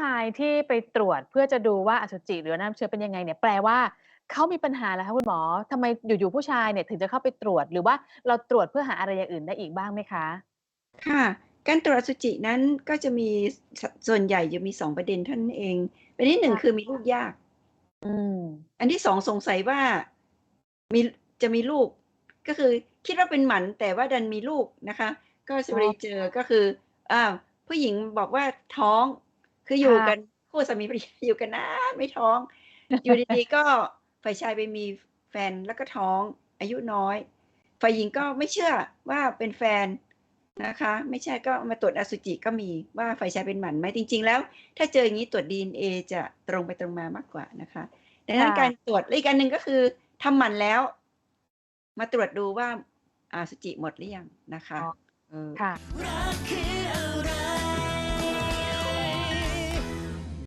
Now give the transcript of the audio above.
ชายที่ไปตรวจเพื่อจะดูว่าอสุจิหรือน้ำเชื้อเป็นยังไงเนี่ยแปลว่าเขามีปัญหาแล้วคะคุณหมอทำไมอยู่ๆผู้ชายเนี่ยถึงจะเข้าไปตรวจ หรือว่าเราตรวจเพื่อหาอะไรอย่างอื่นได้อีกบ้างไหมคะ?ค่ะ การตรวจอสุจินั้นก็จะมีส่วนใหญ่จะมี2ประเด็นท่านเองประเด็นที่1ค่ะคือมีลูกยาก อืม อันที่2สงสัยว่ามีจะมีลูก ก็คือคิดว่าเป็นหมันแต่ว่าดันมีลูกนะคะ ก็จะไปเจอก็คืออ้าวผู้หญิงบอกว่าท้อง คืออคยู่ะกันคู่สามีภรรยาอยู่กันนานไม่ท้อง อยู่ดีๆก็ฝ่ายชายไปมีแฟนแล้วก็ท้องอายุน้อย ฝ่ายหญิงก็ไม่เชื่อว่าเป็นแฟนนะคะ ไม่ใช่ก็มาตรวจอสุจิก็มีว่าฝ่ายชายเป็นหมันไหมจริง ๆ แล้ว ถ้าเจออย่างงี้ตรวจดีเอ็นเอจะตรงไปตรงมามากกว่านะคะดังคนั้่นการะตรวจและอีกอันหนึ่งก็คือทำหมันแล้ว มาตรวจดูว่าอสุจิหมดหรือยังนะคะอ๋อเออค่ะรักคือ